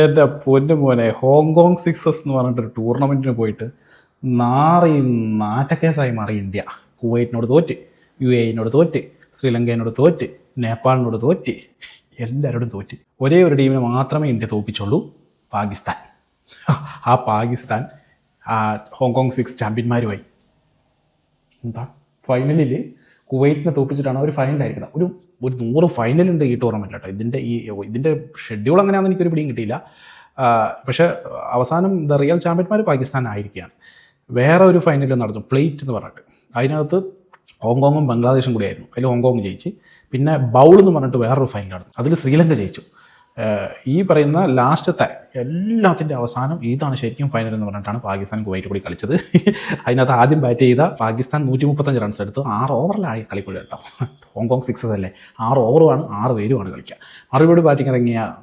എന്റെ പൊന്നു മോനെ ഹോങ്കോങ് സിക്സസ് എന്ന് പറഞ്ഞിട്ടൊരു ടൂർണമെന്റിന് പോയിട്ട് നാറി നാറ്റക്കേസായി മാറി ഇന്ത്യ. കുവൈറ്റിനോട് തോറ്റ് യു എനോട് തോറ്റ് ശ്രീലങ്കയോട് തോറ്റ് നേപ്പാളിനോട് തോറ്റ് എല്ലാവരോടും തോറ്റ്. ഒരേ ഒരു ടീമിനെ മാത്രമേ ഇന്ത്യ തോപ്പിച്ചുള്ളൂ പാകിസ്ഥാൻ. ആ പാകിസ്ഥാൻ ആ ഹോങ്കോങ് സിക്സ് ചാമ്പ്യന്മാരുമായി. എന്താ? ഫൈനലിൽ കുവൈറ്റിനെ തോപ്പിച്ചിട്ടാണ് അവർ ഫൈനലായിരിക്കുന്നത് ഒരു ഒരു നൂറ് ഉണ്ട് ഈ ടൂർണമെന്റിൽ കേട്ടോ. ഇതിന്റെ ഈ ഇതിന്റെ ഷെഡ്യൂൾ അങ്ങനെയാണെന്ന് എനിക്കൊരു പിടിയും കിട്ടിയില്ല. പക്ഷേ അവസാനം ദ റിയൽ ചാമ്പ്യന്മാർ പാകിസ്ഥാൻ ആയിരിക്കുകയാണ്. വേറെ ഒരു ഫൈനൽ നടന്നു പ്ലേറ്റ് എന്ന് പറഞ്ഞിട്ട്. അതിനകത്ത് ഹോങ്കോങ്ങും ബംഗ്ലാദേശും കൂടിയായിരുന്നു. അതിൽ ഹോങ്കോങ് ജയിച്ച്. പിന്നെ ബൗൾ എന്ന് പറഞ്ഞിട്ട് വേറൊരു ഫൈനൽ നടന്നു. അതിൽ ശ്രീലങ്ക ജയിച്ചു. ഈ പറയുന്ന ലാസ്റ്റത്തെ എല്ലാത്തിന്റെ അവസാനം ഇതാണ് ശരിക്കും ഫൈനൽ എന്ന് പറഞ്ഞിട്ടാണ് പാകിസ്ഥാൻ കുവൈറ്റ് കൂടി കളിച്ചത്. അതിനകത്ത് ആദ്യം ബാറ്റ് ചെയ്ത പാകിസ്ഥാൻ നൂറ്റി മുപ്പത്തഞ്ച് റൺസ് എടുത്ത്. ആറ് ഓവറിലാണ് കളിക്കൂടി കേട്ടോ. ഹോങ്കോങ് സിക്സസ് അല്ലേ? ആറ് ഓവറുമാണ് ആറ് പേരുമാണ് കളിക്കുക. മറുപടി ബാറ്റിംഗ് ഇറങ്ങിയ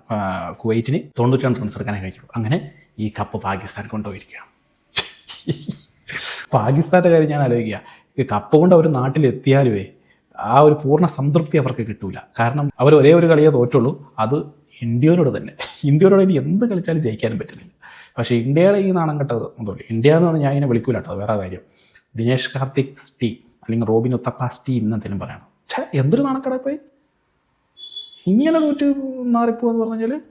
കുവൈറ്റിന് തൊണ്ണൂറ്റി രണ്ട് റൺസ് എടുക്കാനേ കഴിക്കുള്ളൂ അങ്ങനെ ഈ കപ്പ് പാകിസ്ഥാൻ കൊണ്ടുപോയിരിക്കുകയാണ്. പാകിസ്ഥാന്റെ കാര്യം ഞാൻ ആലോചിക്കുക. കപ്പ് കൊണ്ട് അവർ നാട്ടിലെത്തിയാലുവേ ആ ഒരു പൂർണ സംതൃപ്തി അവർക്ക് കിട്ടൂല. കാരണം അവർ ഒരേ ഒരു കളിയേ തോറ്റുള്ളൂ. അത് ഇന്ത്യയോട് തന്നെ. ഇന്ത്യയോട് ഇനി എന്ത് കളിച്ചാലും ജയിക്കാനും പറ്റുന്നില്ല. പക്ഷേ ഇന്ത്യയുടെ ഈ നാണം കെട്ടത് ഒന്നുമില്ല ഇന്ത്യ എന്ന് പറഞ്ഞാൽ ഞാൻ ഇതിനെ വിളിക്കൂല കേട്ടോ വേറെ കാര്യം. ദിനേഷ് കാർത്തിക് ടീം അല്ലെങ്കിൽ റോബിൻ ഉത്തപ്പാസ് ടീം എന്നെന്തെങ്കിലും പറയണം. ഛേ എന്തൊരു നാണക്കട പോയി ഇങ്ങനെ തോറ്റ് മാറിപ്പോന്ന് പറഞ്ഞു കഴിഞ്ഞാൽ